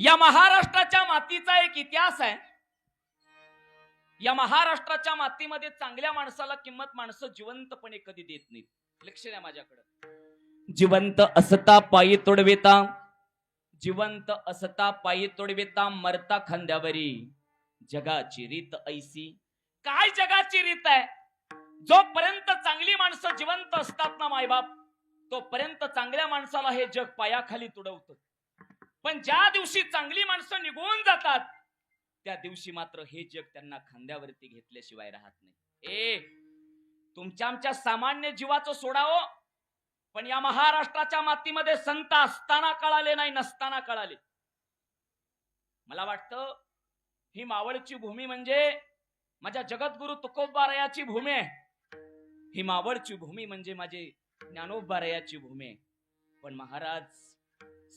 या महाराष्ट्राच्या मातीचा एक इतिहास आहे. या महाराष्ट्राच्या मातीमध्ये चांगल्या माणसाला किंमत माणसं जिवंतपणे कधी देत नाहीत. लक्ष द्या माझ्याकडे. जिवंत असता पायी तोडवेता जिवंत असता पायी तोडवेता मरता खांद्यावरी. जगाची रीत ऐसी. काय जगाची रीत आहे? जोपर्यंत चांगली माणसं जिवंत असतात ना मायबाप तोपर्यंत चांगल्या माणसाला हे जग पायाखाली तुडवतं. पण ज्या दिवशी चांगली माणसं निघून जातात त्या दिवशी मात्र हे जग त्यांना खांद्यावरती घेतल्याशिवाय राहत नाही. ए तुमच्या आमच्या सामान्य जीवाचं सोडावं पण या महाराष्ट्राच्या मातीमध्ये संत असताना कळाले नाही नसताना कळाले. मला वाटतं ही मावळची भूमी म्हणजे माझ्या जगद्गुरु तुकोबारायाची भूमी आहे. ही मावळची भूमी म्हणजे माझे ज्ञानोबारायाची भूमी आहे. पण महाराज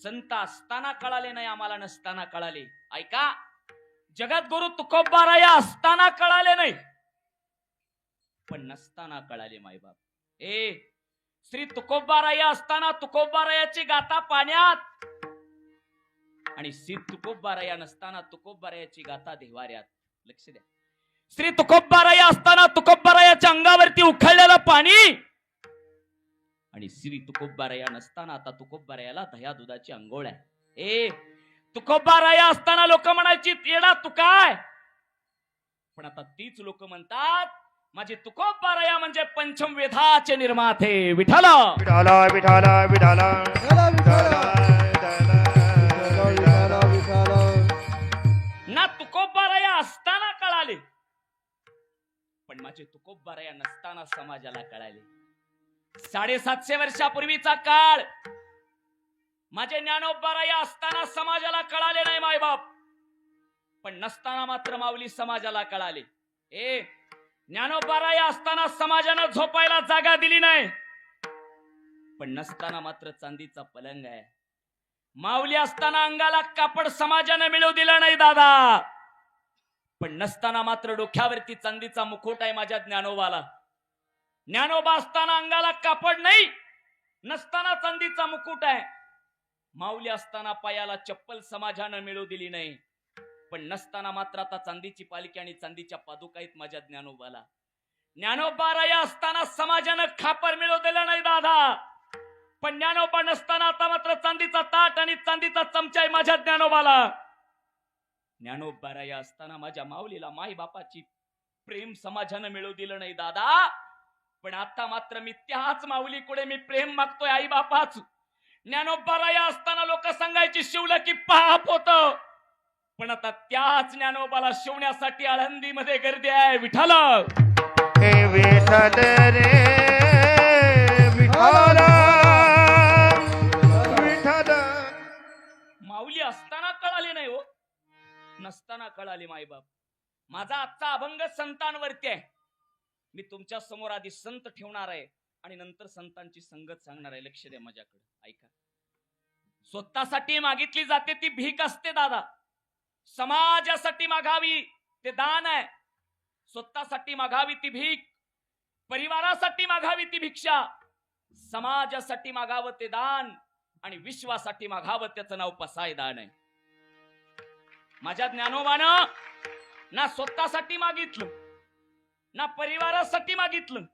संत असताना कळाले नाही आम्हाला नसताना कळाले. ऐका जगद्गुरु तुकोबाराया असताना कळाले नाही. पण नसताना कळाले मायबाप. ए श्री तुकोबाराया असताना तुकोबारायाची गाथा पाण्यात. आणि श्री तुकोबाराया नसताना तुकोबारायाची गाथा देवाऱ्यात. लक्ष द्या. श्री तुकोबाराया असताना तुकोबारायाच्या अंगावरती उखळलेलं पाणी. आणि श्री तुकोबाराया नसताना आता तुकोबारायाला दह्या दुधाची अंघोळ आहे. ए तुकोबाराया असताना लोक म्हणायची येडा तू काय? पण आता तीच लोक म्हणतात माझे तुकोबाराया म्हणजे पंचम वेधाचे निर्माते विठ्ठल. विठाला विठाला विठाला विठाला, विठाला. विठाला, विठाला. ना तुकोबाराया असताना कळाले पण माझे तुकोबाराया नसताना समाजाला कळाले. साडेसातशे वर्षापूर्वीचा काळ. माझे ज्ञानोबाराया असताना समाजाला कळाले नाही मायबाप. पण नसताना मात्र माऊली समाजाला कळाले. ए ज्ञानोबाराया असताना समाजानं झोपायला जागा दिली नाही. पण नसताना मात्र चांदीचा पलंग आहे. माऊली असताना अंगाला कापड समाजानं मिळवू दिला नाही दादा. पण नसताना मात्र डोक्यावरती चांदीचा मुखोट आहे माझ्या ज्ञानोबाला. ज्ञानोबा असताना अंगाला कापड नाही नसताना चांदीचा मुकुट आहे. माऊली असताना पायाला चप्पल समाजानं मिळवू दिली नाही पण नसताना मात्र आता चांदीची पालखी आणि चांदीच्या पादुका आहेत माझ्या ज्ञानोबाला ज्ञानोबाराया असताना समाजानं खापर मिळू दिलं नाही दादा पण ज्ञानोबा नसताना आता मात्र चांदीचा ताट आणि चांदीचा चमचा आहे माझ्या ज्ञानोबाला ज्ञानोबा राया असताना माझ्या माऊलीला माई बापाची प्रेम समाजानं मिळू दिलं नाही दादा पण आता मात्र मी त्याच माऊलीकडे मी प्रेम मागतोय आई बापाच ज्ञानोबाराया असताना लोक सांगायची शिवलं की पाप होत. पण आता त्याच ज्ञानोबाला शिवण्यासाठी आळंदीमध्ये गर्दी आहे विठाल माऊली असताना कळाले नाही हो. नसताना कळाले मायबाप माझा आजचा अभंग संतांवरती आहे. मी तुमच्यासमोर आधी संत ठेवणार आहे आणि नंतर संतांची संगत सांगणार आहे. लक्ष द्या माझ्याकडे. ऐका. स्वतःसाठी मागितली जाते ती भीक असते दादा. समाजासाठी मागावी ते दान आहे. स्वतःसाठी मागावी ती भीक. परिवारासाठी मागावी ती भिक्षा. समाजासाठी मागावं ते दान आणि विश्वासाठी मागावं त्याचं नाव पसाय दान आहे. माझ्या ज्ञानोबानं ना स्वतःसाठी मागितलं ना परिवारासाठी मागितलं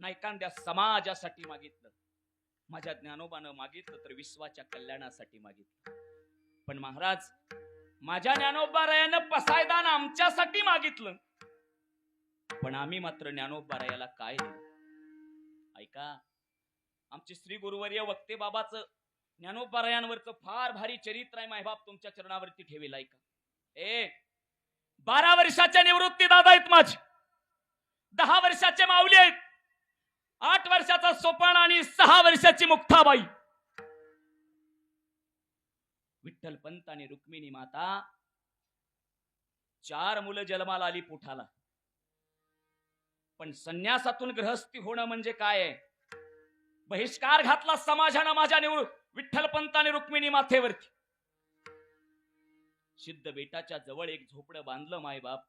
ना एखाद्या समाजासाठी मागितलं. माझ्या ज्ञानोबानं मागितलं तर विश्वाच्या कल्याणासाठी मागितलं. पण महाराज माझ्या ज्ञानोबारायानं पसायदान आमच्यासाठी मागितलं. पण आम्ही मात्र ज्ञानोबारायाला काय दिलं? ऐका आमचे श्री गुरुवर्य वक्ते बाबाचं ज्ञानोबारायांवरचं फार भारी चरित्र आहे मायबाप तुमच्या चरणावरती ठेवेल ऐका. ए बारा वर्षाच्या निवृत्ती दादा आहेत माझे. दहा वर्षाचे माऊली आहेत. आठ वर्षाचा सोपान आणि सहा वर्षाची मुक्ताबाई. विठ्ठल पंत आणि रुक्मिणी माता चार मुलं जन्माला आली पोठाला. पण संन्यासातून गृहस्थी होणं म्हणजे काय? आहे बहिष्कार घातला समाजानं माझ्या निवड विठ्ठल पंत आणि रुक्मिणी माथेवरती. सिद्ध बेटाच्या जवळ एक झोपडं बांधलं मायबाप.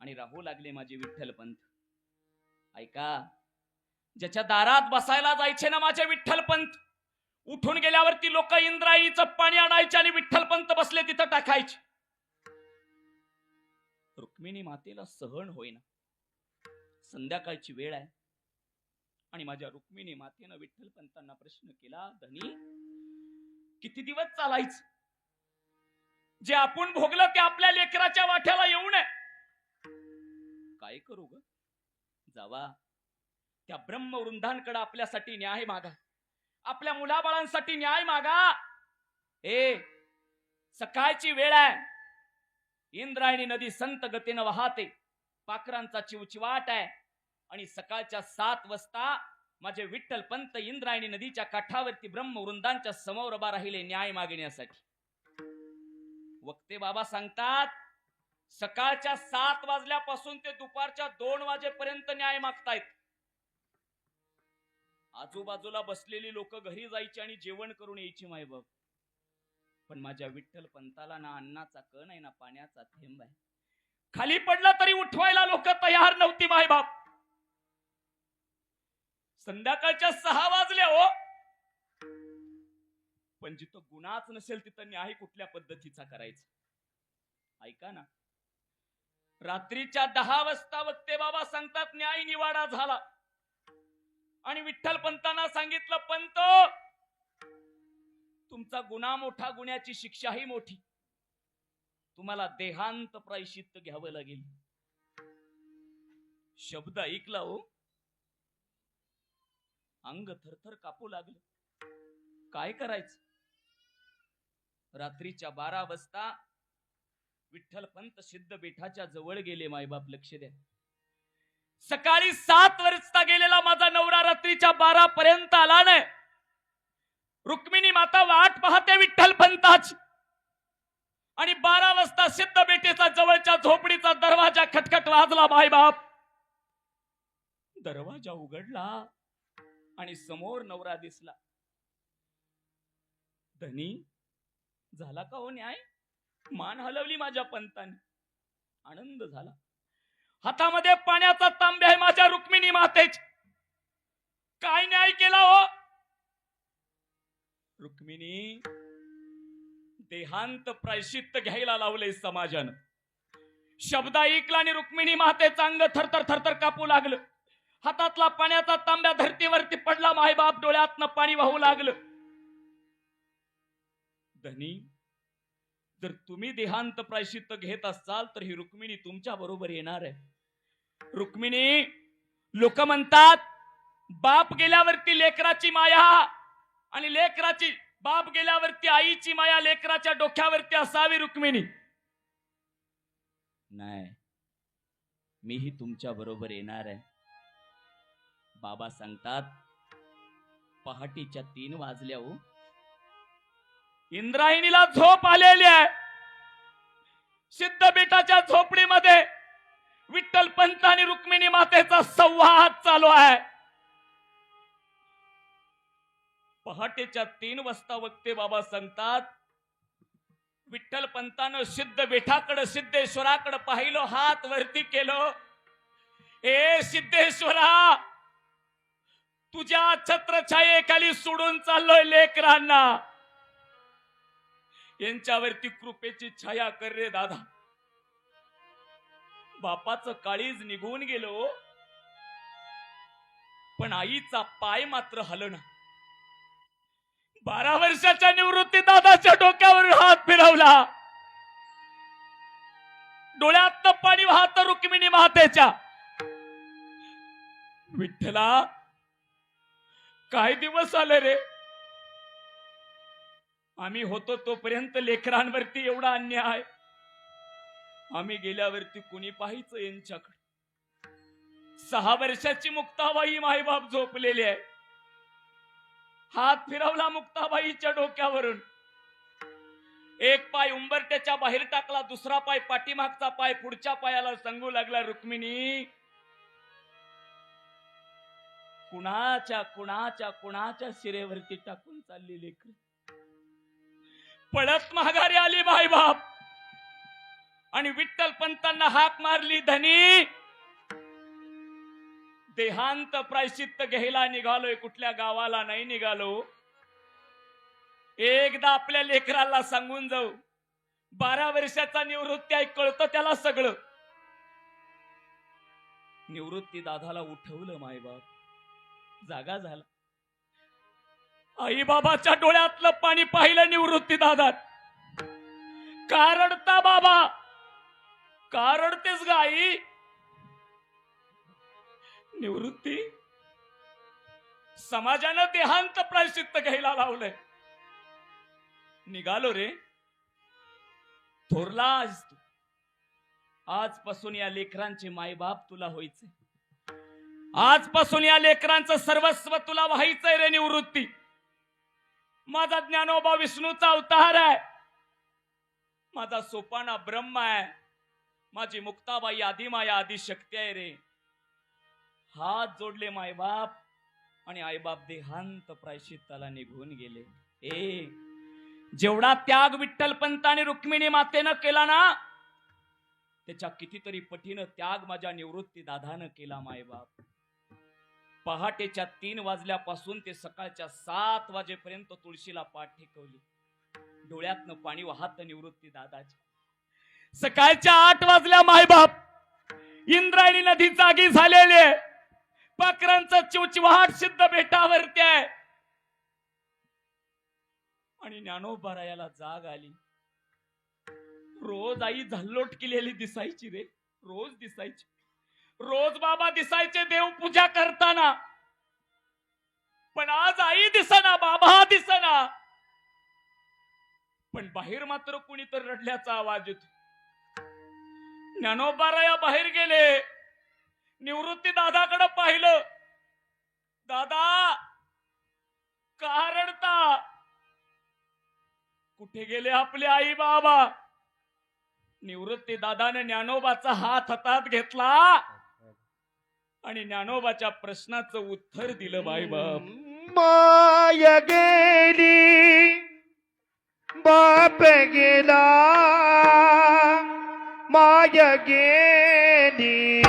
आणि राहू लागले माझे विठ्ठलपंत ऐका ज्याच्या दारात बसायला जायचे ना माझे विठ्ठल पंत उठून गेल्यावरती लोक इंद्रायणीचं पाणी आणायचे आणि विठ्ठलपंत बसले तिथं टाकायचे. रुक्मिणी मातेला सहन होईना. संध्याकाळची वेळ आहे. आणि माझ्या रुक्मिणी मातेनं विठ्ठलपंतांना प्रश्न केला धनी किती दिवस चालायचं? जे आपण भोगलं ते आपल्या लेकराच्या वाट्याला येऊ नये. काय करू ग. जावा. त्या ब्रह्मवृंदांकडे आपल्यासाठी न्याय मागा. आपल्या मुलाबाळांसाठी न्याय मागा. ए सकाळची वेळ आहे. इंद्रायणी नदी संत गतीनं वाहते. पाखरांचा चिवचिवाट आहे. आणि सकाळच्या सात वाजता माझे विठ्ठल पंत इंद्रायणी नदीच्या काठावरती ब्रह्मवृंदांच्या समोर उभा राहिले न्याय मागण्यासाठी. वक्ते बाबा सांगतात सकाळच्या सात वाजल्यापासून ते दुपारच्या दोन वाजेपर्यंत न्याय मागतायत. आजूबाजूला बसलेली लोक घरी जायची आणि जेवण करून यायची मायबाप पण माझ्या विठ्ठल पंताला ना अन्नाचा कण आहे ना पाण्याचा थेंब आहे. खाली पडला तरी उठवायला लोक तयार नव्हती मायबाप संध्याकाळच्या सहा वाजल्या हो. पण जिथं गुन्हाच नसेल तिथं न्याय कुठल्या पद्धतीचा करायचा? ऐका ना. रात्रीच्या दहा वाजता वक्ते बाबा सांगतात न्याय निवाडा झाला. आणि विठ्ठल पंतांना सांगितलं पंत तुमचा गुन्हा मोठा गुन्ह्याची शिक्षाही मोठी. तुम्हाला देहांत प्रायशित्त घ्यावं लागेल. शब्द ऐकला हो. अंग थरथर कापू लागलं. काय करायचं? रात्रीच्या बारा वाजता विठ्ठलपंत सिद्ध बेठाच्या जवळ गेले मायबाप लक्ष द्या. सकाळी सात वाजता गेलेला माझा नवरा रात्रीच्या बारा पर्यंत आला नाही. रुक्मिणी माता वाट पाहते विठ्ठल पंताची आणि बारा वाजता सिद्ध बेटेचा जवळच्या झोपडीचा दरवाजा खटखट वाजला मायबाप. दरवाजा उघडला आणि समोर नवरा दिसला. धनी झाला का हो न्याय? मान हलवली माझ्या पंताने. आनंद झाला. हातामध्ये पाण्याचा तांब्या आहे माझ्या रुक्मिणी मातेच. काय न्याय केला हो? रुक्मिणी देहांत प्रायशित्त घ्यायला लावले समाजानं. शब्द ऐकला आणि रुक्मिणी मातेचं अंग थरथर थरथर कापू लागलं. हातातला पाण्याचा तांब्या धरतीवरती पडला मायबाप डोळ्यातनं पाणी वाहू लागलं. धनी जर तुम्ही देहांत प्रायश्चित्त घेत असाल तर ही रुक्मिणी तुमच्या बरोबर येणार आहे. रुक्मिणी लोक म्हणतात बाप गेल्यावरती लेकराची माया आणि लेकराची बाप गेल्यावरती आईची माया लेकराच्या डोक्यावरती असावी रुक्मिणी. नाही मीही तुमच्या बरोबर येणार आहे. बाबा सांगतात पहाटेच्या तीन वाजल्या हो. इंद्रायणीला झोप आलेली आहे. सिद्धपीठाच्या झोपडीमध्ये विठ्ठल पंत आणि रुक्मिणी मातेचा संवाद चालू आहे. पहाटेच्या तीन वाजता वक्ते बाबा सांगतात विठ्ठल पंतानं सिद्ध बेठाकडं सिद्धेश्वराकडं पाहिलो हात वरती केलं. ए सिद्धेश्वरा तुझ्या छत्रछायेखाली सोडून चाललोय लेकरांना. यांच्यावरती कृपेची छाया कर रे दादा. बापाचं काळीज निघून गेलो हो. पण आईचा पाय मात्र हलना बारा वर्षाच्या निवृत्ती दादाच्या डोक्यावर हात फिरवला. डोळ्यात पाणी वाहत रुक्मिणी मातेच्या. विठ्ठला काय दिवस आले रे? आम्ही होतो तोपर्यंत लेकरांवरती एवढा अन्याय. आम्ही गेल्यावरती कुणी पाहायचं यांच्याकडे? सहा वर्षाची मुक्ताबाई मायबाप झोपलेली आहे. हात फिरवला मुक्ताबाईच्या डोक्यावरून. एक पाय उंबरट्याच्या बाहेर टाकला दुसरा पाय पाठीमागचा पाय पुढच्या पायाला सांगू लागला रुक्मिणी कुणाच्या कुणाच्या कुणाच्या शिरेवरती टाकून चालली लेकर? पळत माघारी आली बाई बाप आणि विठ्ठल पंतांना हाक मारली धनी देहांत प्रायश्चित्त घ्यायला निघालोय कुठल्या गावाला नाही निघालो. एकदा आपल्या लेकराला सांगून जाऊ बारा वर्षाचा निवृत्ती आहे कळतं त्याला सगळं. निवृत्ती दादाला उठवलं मायबाप. जागा झाला. आई बाबाच्या डोळ्यातलं पाणी पाहिलं निवृत्ती दादात. कारडता बाबा. कारडतेस ग आई. निवृत्ती. समाजानं देहांत प्रायश्चित्त घ्यायला लावलंय. निघालो रे. थोरला आज तू. आजपासून या लेकरांचे मायबाप तुला व्हायचे आजपासून या लेकरांचं सर्वस्व तुला व्हायचंय रे निवृत्ती. माझा ज्ञानोबा विष्णूचा अवतार आहे. माझा सोपाना ब्रह्म आहे. माझी मुक्ताबाई आधी माया आधी शक्ती आहे रे. हात जोडले मायबाप आणि आईबाप देहांत प्रायश्चित्ताला निघून गेले. ए जेवढा त्याग विठ्ठल पंत आणि रुक्मिणी मातेनं केला ना त्याच्या कितीतरी पटीनं त्याग माझ्या निवृत्ती दादानं केला मायबाप पहाटेच्या तीन वाजल्यापासून ते सकाळच्या सात वाजेपर्यंत तुळशीला पाठ ठेकवली. डोळ्यातनं पाणी वाहत निवृत्ती दादाची सकाळच्या आठ वाजल्या मायबाप! इंद्रायणी नदी जागी झालेली पाखरांचा चिवचिवाट सिद्ध बेटावरती आहे. आणि ज्ञानोबरायाला जाग आली. रोज आई झल्लोट केलेली दिसायची रे. रोज दिसायची. रोज बाबा दिसायचे देव पूजा करताना. पण आज आई दिसना बाबा दिसना. पण बाहेर मात्र कुणीतर रडल्याचा आवाज येतो. ज्ञानोबाराया बाहेर गेले. निवृत्ती दादाकडे पाहिलं. दादा का रडता? कुठे गेले आपले आई बाबा? निवृत्ती दादाने ज्ञानोबाचा हात हातात घेतला. आणि ज्ञानोबाच्या प्रश्नाचं उत्तर दिलं बाई बाप. माय गेली बाप गेला. माय गेली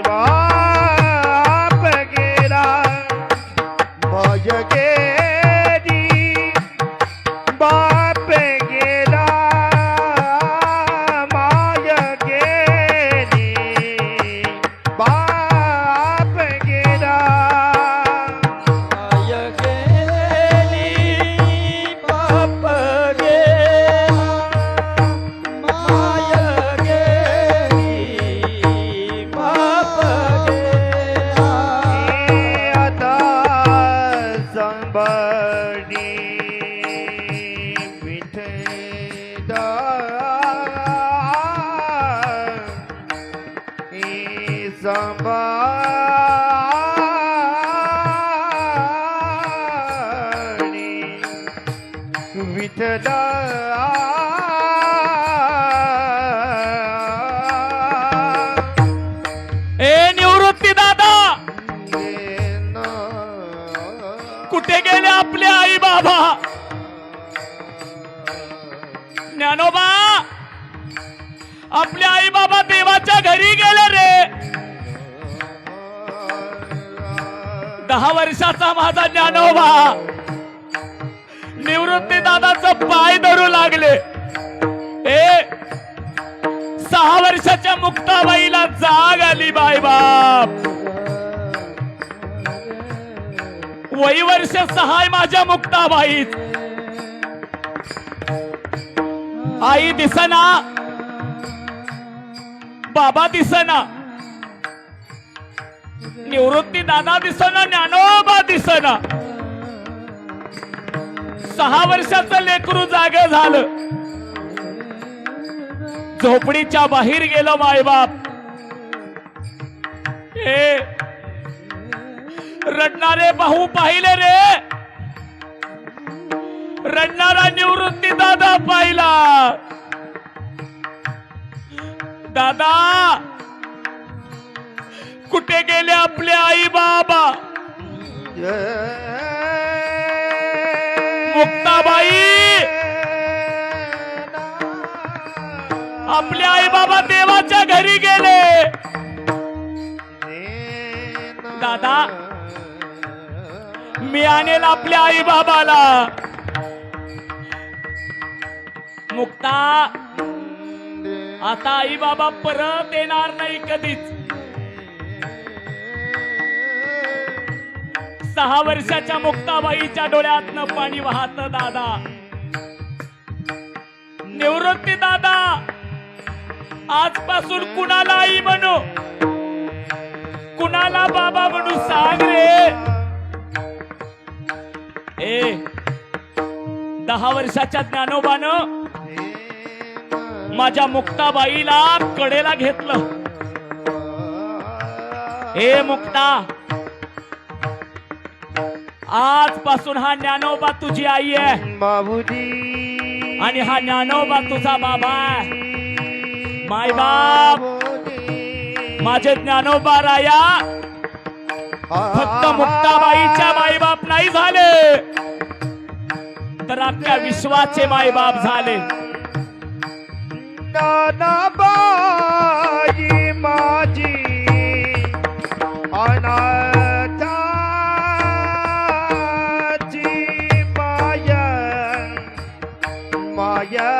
बाप गेला. माय गेली. संबाणी विठला दहा वर्षाचा माझा ज्ञानोबा. निवृत्ती दादाचं पाय धरू लागले. ए सहा वर्षाच्या मुक्ताबाईला जाग आली बाय बाप वय वर्ष सहाय माझ्या मुक्ताबाईत. आई दिसना. बाबा दिसना. निवृत्ती दादा दिसना ज्ञानोबा दिसना. सहा वर्षाचं लेकरू जाग झालं. झोपडीच्या बाहेर गेलं मायबाप. हे रडणारे भाऊ पाहिले रे. रडणारा निवृत्ती दादा पाहिला. दादा कुठे गेले आपले आई बाबा? मुक्ताबाई! आपले आई बाबा देवाच्या घरी गेले. दादा मी आणेल आपल्या आई बाबाला. मुक्ता आता आई बाबा परत येणार नाही कधीच. सहा वर्षाच्या मुक्ताबाईच्या डोळ्यातनं पाणी वाहत दादा. निवृत्ती दादा. आजपासून कुणाला आई म्हणू. कुणाला बाबा म्हणू सांग रे. ए दहा वर्षाच्या ज्ञानोबानं माझ्या मुक्ताबाईला कडेला घेतलं. ए मुक्ता. आजपासून हा ज्ञानोबा तुझी आई आहे. बाबूजी. आणि हा ज्ञानोबा तुझा बाबा आहे. मायबाप माझे ज्ञानोबा राया फक्त मुक्ताबाईच्या मायबाप नाही झाले. तर अख्ख्या विश्वाचे मायबाप झाले. नानाबाई माझी माया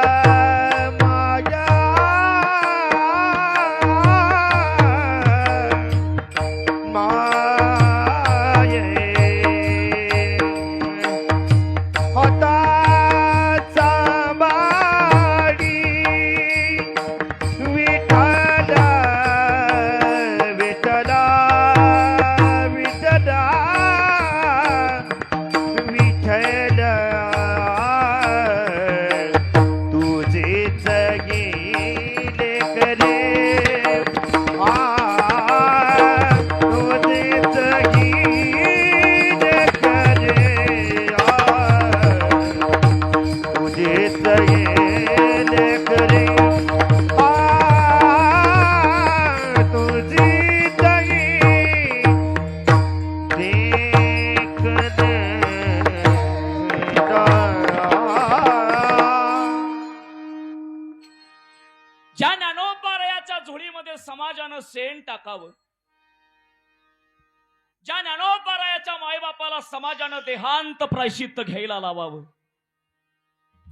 लावावं.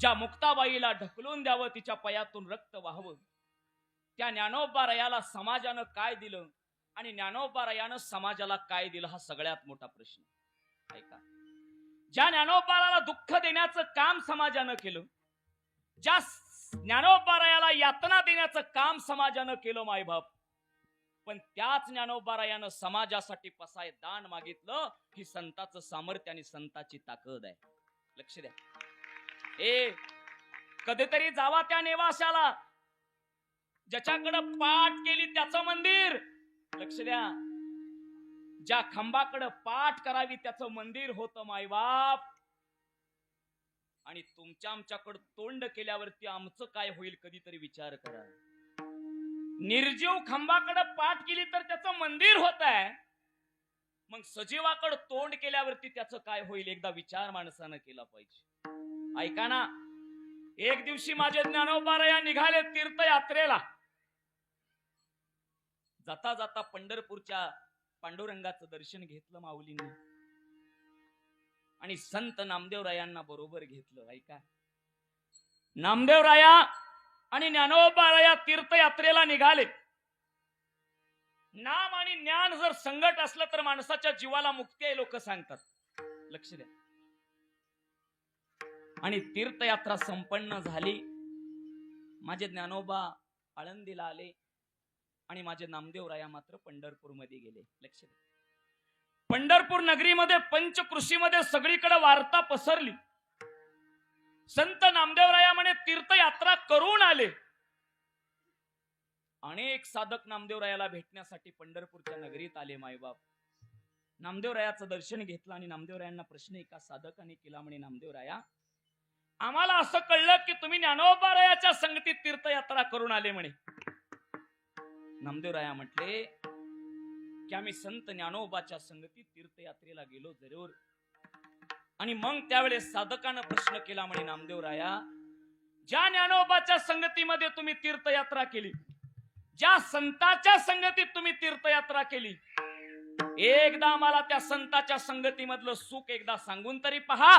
ज्या मुक्ताबाईला ढकलून द्यावं तिच्या पयातून रक्त वाहावं. त्या ज्ञानोबारयाला समाजानं काय दिलं आणि ज्ञानोबारयानं समाजाला काय दिलं हा सगळ्यात मोठा प्रश्न. ऐका. ज्या ज्ञानोपाराला दुःख देण्याचं काम समाजानं केलं ज्या ज्ञानोबारायाला यातना देण्याचं काम समाजानं केलं मायबाप पण त्याच ज्ञानोबारायानं समाजासाठी पसाय दान मागितलं ही संताचं सामर्थ्य आणि संताची ताकद आहे. लक्ष द्या. ए कधीतरी जावा त्या नेवाशाला. ज्याच्याकडं पाठ केली त्याचं मंदिर. लक्ष द्या. ज्या खांबाकडं पाठ करावी त्याचं मंदिर होतं मायबाप. आणि तुमच्या आमच्याकडं तोंड केल्यावरती आमचं काय होईल कधीतरी विचार करा. निर्जीव खांबाकडं पाठ केली तर त्याचं मंदिर होत आहे मग सजीवाकडं तोंड केल्यावरती त्याचं काय होईल? एकदा विचार माणसानं केला पाहिजे. ऐका ना एक दिवशी माझे ज्ञानोबारया निघाले तीर्थयात्रेला. जाता जाता पंढरपूरच्या पांडुरंगाचं दर्शन घेतलं माऊलींनी. आणि संत नामदेवरायांना बरोबर घेतलं ऐका. नामदेवराया आणि ज्ञानोबाराया तीर्थयात्रेला निघाले. नाम आणि ज्ञान जर संकट असलं तर माणसाच्या जीवाला मुक्ती आहे लोक सांगतात. लक्ष द्या. आणि तीर्थयात्रा संपन्न झाली. माझे ज्ञानोबा आळंदीला आले आणि माझे नामदेवराया मात्र पंढरपूरमध्ये गेले. लक्ष द्या. पंढरपूर नगरीमध्ये पंचकृषीमध्ये सगळीकडे वार्ता पसरली. संत नामदेवराया म्हणे तीर्थयात्रा करून आले. अनेक साधक नामदेवरायाला भेटण्यासाठी पंढरपूरच्या नगरीत आले मायबाप. नामदेवरायाचं दर्शन घेतलं आणि नामदेवरायांना प्रश्न एका साधकाने केला म्हणे नामदेवराया आम्हाला असं कळलं की तुम्ही ज्ञानोबारायाच्या संगतीत तीर्थयात्रा करून आले म्हणे. नामदेवराया म्हटले की आम्ही संत ज्ञानोबाच्या संगतीत तीर्थयात्रेला गेलो जरूर. आणि मग त्यावेळेस साधकानं प्रश्न केला म्हणे नामदेवराया ज्या ज्ञानोबाच्या संगतीमध्ये तुम्ही तीर्थयात्रा केली ज्या संताच्या संगतीत तुम्ही तीर्थयात्रा केली एकदा मला त्या संताच्या संगतीमधलं सुख एकदा सांगून तरी पहा.